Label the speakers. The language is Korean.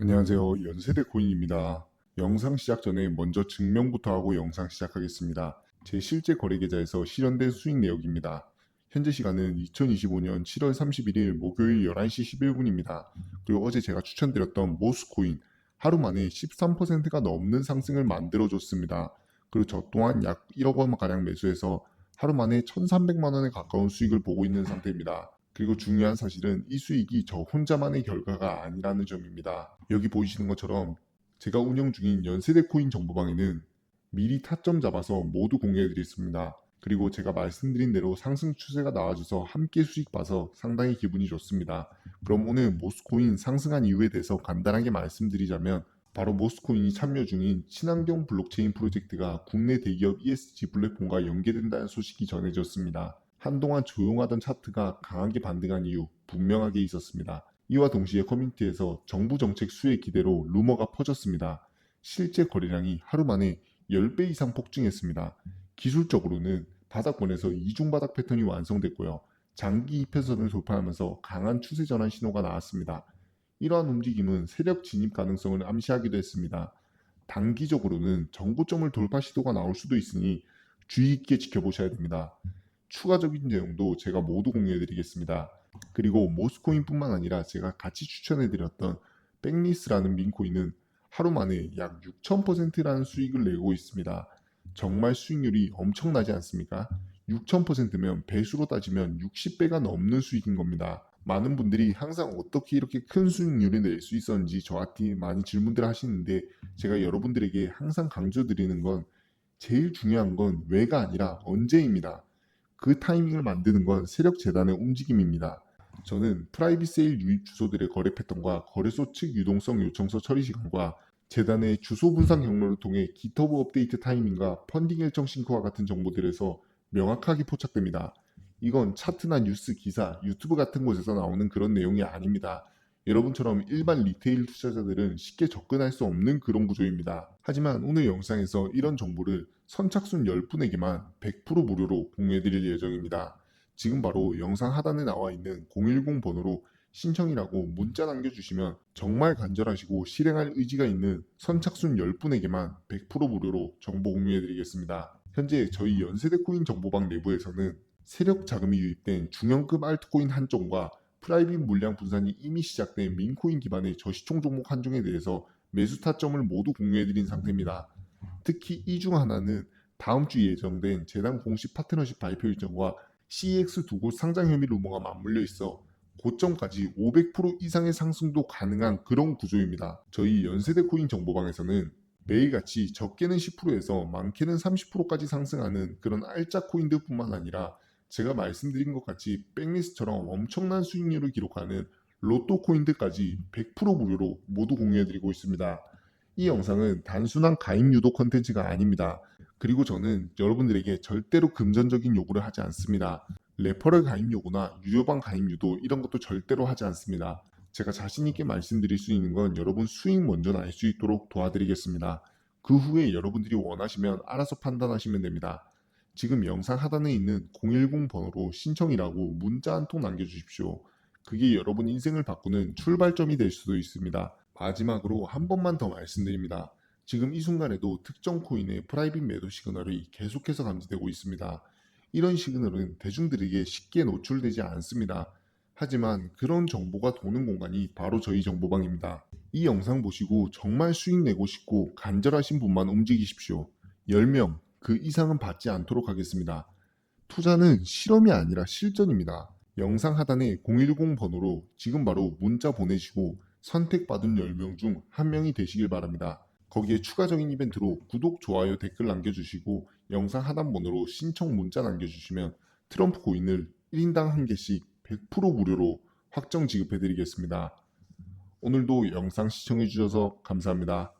Speaker 1: 안녕하세요. 연세대 고인입니다. 영상 시작 전에 먼저 증명부터 하고 영상 시작하겠습니다. 제 실제 거래 계좌에서 실현된 수익 내역입니다. 현재 시간은 2025년 7월 31일 목요일 11시 11분입니다. 그리고 어제 제가 추천드렸던 모스코인 하루 만에 13%가 넘는 상승을 만들어줬습니다. 그리고 저 또한 약 1억 원가량 매수해서 하루 만에 1,300만 원에 가까운 수익을 보고 있는 상태입니다. 그리고 중요한 사실은 이 수익이 저 혼자만의 결과가 아니라는 점입니다. 여기 보이시는 것처럼 제가 운영 중인 연세대 코인 정보방에는 미리 타점 잡아서 모두 공유해드리겠습니다. 그리고 제가 말씀드린 대로 상승 추세가 나와줘서 함께 수익 봐서 상당히 기분이 좋습니다. 그럼 오늘 모스코인 상승한 이유에 대해서 간단하게 말씀드리자면 바로 모스코인이 참여 중인 친환경 블록체인 프로젝트가 국내 대기업 ESG 플랫폼과 연계된다는 소식이 전해졌습니다. 한동안 조용하던 차트가 강하게 반등한 이유 분명하게 있었습니다. 이와 동시에 커뮤니티에서 정부 정책 수혜 기대로 루머가 퍼졌습니다. 실제 거래량이 하루 만에 10배 이상 폭증했습니다. 기술적으로는 바닥권에서 이중바닥 패턴이 완성됐고요. 장기 2패선을 돌파하면서 강한 추세 전환 신호가 나왔습니다. 이러한 움직임은 세력 진입 가능성을 암시하기도 했습니다. 단기적으로는 정고점을 돌파 시도가 나올 수도 있으니 주의 있게 지켜보셔야 됩니다. 추가적인 내용도 제가 모두 공유해드리겠습니다. 그리고 모스코인뿐만 아니라 제가 같이 추천해드렸던 백리스라는 민코인은 하루 만에 약 6,000%라는 수익을 내고 있습니다. 정말 수익률이 엄청나지 않습니까? 6,000%면 배수로 따지면 60배가 넘는 수익인 겁니다. 많은 분들이 항상 어떻게 이렇게 큰 수익률을 낼 수 있었는지 저한테 많이 질문들 하시는데 제가 여러분들에게 항상 강조드리는 건 제일 중요한 건 왜가 아니라 언제입니다. 그 타이밍을 만드는 건 세력 재단의 움직임입니다. 저는 프라이빗 세일 유입 주소들의 거래 패턴과 거래소 측 유동성 요청서 처리 시간과 재단의 주소 분산 경로를 통해 기터브 업데이트 타이밍과 펀딩 일정 싱크와 같은 정보들에서 명확하게 포착됩니다. 이건 차트나 뉴스, 기사, 유튜브 같은 곳에서 나오는 그런 내용이 아닙니다. 여러분처럼 일반 리테일 투자자들은 쉽게 접근할 수 없는 그런 구조입니다. 하지만 오늘 영상에서 이런 정보를 선착순 10분에게만 100% 무료로 공유해드릴 예정입니다. 지금 바로 영상 하단에 나와 있는 010 번호로 신청이라고 문자 남겨주시면 정말 간절하시고 실행할 의지가 있는 선착순 10분에게만 100% 무료로 정보 공유해드리겠습니다. 현재 저희 연세대 코인 정보방 내부에서는 세력 자금이 유입된 중형급 알트코인 한 종과 프라이빗 물량 분산이 이미 시작된 민코인 기반의 저시총 종목 한 종에 대해서 매수 타점을 모두 공유해드린 상태입니다. 특히 이 중 하나는 다음 주 예정된 재단 공식 파트너십 발표 일정과 CEX 두 곳 상장 혐의 루머가 맞물려 있어 고점까지 500% 이상의 상승도 가능한 그런 구조입니다. 저희 연세대 코인 정보방에서는 매일같이 적게는 10%에서 많게는 30%까지 상승하는 그런 알짜 코인들뿐만 아니라 제가 말씀드린 것 같이 백리스처럼 엄청난 수익률을 기록하는 로또 코인들까지 100% 무료로 모두 공유해드리고 있습니다. 이 영상은 단순한 가입 유도 컨텐츠가 아닙니다. 그리고 저는 여러분들에게 절대로 금전적인 요구를 하지 않습니다. 레퍼럴 가입 요구나 유료방 가입 유도 이런 것도 절대로 하지 않습니다. 제가 자신있게 말씀드릴 수 있는 건 여러분 수익 먼저 날 수 있도록 도와드리겠습니다. 그 후에 여러분들이 원하시면 알아서 판단하시면 됩니다. 지금 영상 하단에 있는 010 번호로 신청이라고 문자 한 통 남겨주십시오. 그게 여러분 인생을 바꾸는 출발점이 될 수도 있습니다. 마지막으로 한 번만 더 말씀드립니다. 지금 이 순간에도 특정 코인의 프라이빗 매도 시그널이 계속해서 감지되고 있습니다. 이런 시그널은 대중들에게 쉽게 노출되지 않습니다. 하지만 그런 정보가 도는 공간이 바로 저희 정보방입니다. 이 영상 보시고 정말 수익 내고 싶고 간절하신 분만 움직이십시오. 10명, 그 이상은 받지 않도록 하겠습니다. 투자는 실험이 아니라 실전입니다. 영상 하단에 010 번호로 지금 바로 문자 보내시고 선택받은 10명 중한 명이 되시길 바랍니다. 거기에 추가적인 이벤트로 구독, 좋아요, 댓글 남겨주시고 영상 하단 번호로 신청 문자 남겨주시면 트럼프 코인을 1인당 한 개씩 100% 무료로 확정 지급해드리겠습니다. 오늘도 영상 시청해주셔서 감사합니다.